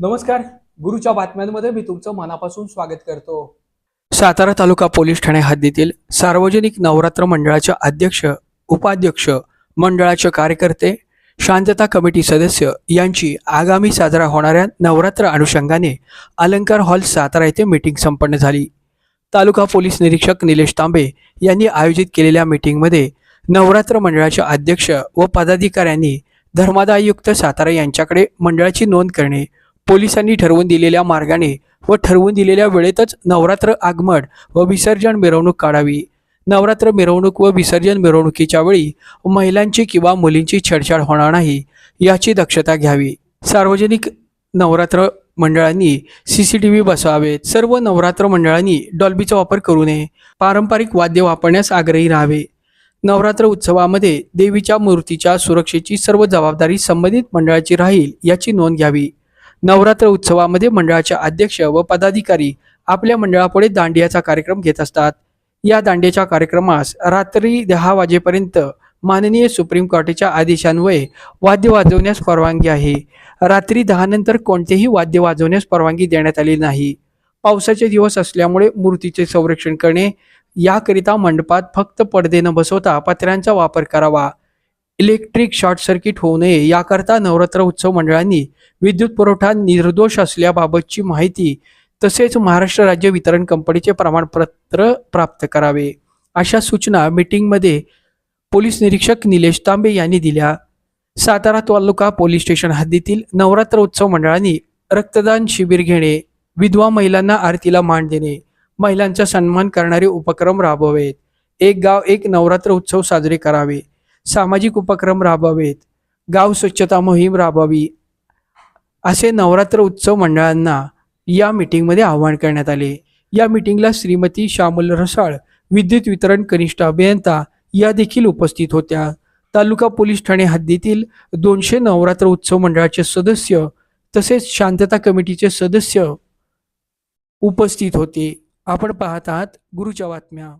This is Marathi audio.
नमस्कार. गुरुच्या बातम्यांमध्ये मी तुमचं मनापासून स्वागत करतो. सातारा तालुका पोलीस ठाणे हद्दीतील सार्वजनिक नवरात्र मंडळाचे अध्यक्ष उपाध्यक्ष मंडळाचे कार्यकर्ते शांतता कमिटी सदस्य यांची आगामी साजरा होणाऱ्या नवरात्र अनुषंगाने अलंकार हॉल सातारा येथे मीटिंग संपन्न झाली. तालुका पोलीस निरीक्षक निलेश तांबे यांनी आयोजित केलेल्या मीटिंगमध्ये नवरात्र मंडळाचे अध्यक्ष व पदाधिकाऱ्यांनी धर्मादायुक्त सातारा यांच्याकडे मंडळाची नोंद करणे पोलिसांनी ठरवून दिलेल्या मार्गाने व ठरवून दिलेल्या वेळेतच नवरात्र आगमन व विसर्जन मिरवणूक काढावी. नवरात्र मिरवणूक व विसर्जन मिरवणुकीच्या वेळी महिलांची किंवा मुलींची छेडछाड होणार नाही याची दक्षता घ्यावी. सार्वजनिक नवरात्र मंडळांनी सी सी टी व्ही बसवावेत. सर्व नवरात्र मंडळांनी डॉल्बीचा वापर करू नये. पारंपरिक वाद्य वापरण्यास आग्रही राहावे. नवरात्र उत्सवामध्ये देवीच्या मूर्तीच्या सुरक्षेची सर्व जबाबदारी संबंधित मंडळाची राहील याची नोंद घ्यावी. नवरात्र उत्सवामध्ये मंडळाचे अध्यक्ष व पदाधिकारी आपल्या मंडळापुढे दांडियाचा कार्यक्रम घेत असतात. या दांडियाच्या कार्यक्रमास रात्री दहा वाजेपर्यंत माननीय सुप्रीम कोर्टाच्या आदेशान्वये वाद्य वाजवण्यास परवानगी आहे. रात्री दहा नंतर कोणतेही वाद्य वाजवण्यास परवानगी देण्यात आली नाही. पावसाचे दिवस असल्यामुळे मूर्तीचे संरक्षण करणे याकरिता मंडपात फक्त पडदे न बसवता पत्र्यांचा वापर करावा. इलेक्ट्रिक शॉर्ट सर्किट होऊ नये याकरता नवरात्र उत्सव मंडळांनी विद्युत पुरवठा निर्दोष असल्याबाबतची माहिती तसेच महाराष्ट्र राज्य वितरण कंपनीचे प्रमाणपत्र प्राप्त करावे. अशा सूचना मीटिंगमध्ये पोलीस निरीक्षक निलेश तांबे यांनी दिल्या. सातारा तालुका पोलीस स्टेशन हद्दीतील नवरात्र उत्सव मंडळांनी रक्तदान शिबिर घेणे विधवा महिलांना आरतीला मान देणे महिलांचा सन्मान करणारे उपक्रम राबवेत एक गाव एक नवरात्र उत्सव साजरे करावे. सामाजिक उपक्रम राबवावेत. गाव स्वच्छता मोहीम राबवावी. असे नवरात्र उत्सव मंडळांना या मीटिंगमध्ये आवाहन करण्यात आले. या मीटिंगला श्रीमती श्यामल रसाळ विद्युत वितरण कनिष्ठ अभियंता या देखील उपस्थित होत्या. तालुका पोलीस ठाणे हद्दीतील दोनशे नवरात्र उत्सव मंडळाचे सदस्य तसेच शांतता कमिटीचे सदस्य उपस्थित होते. आपण पाहत आहात गुरुच्या बातम्या.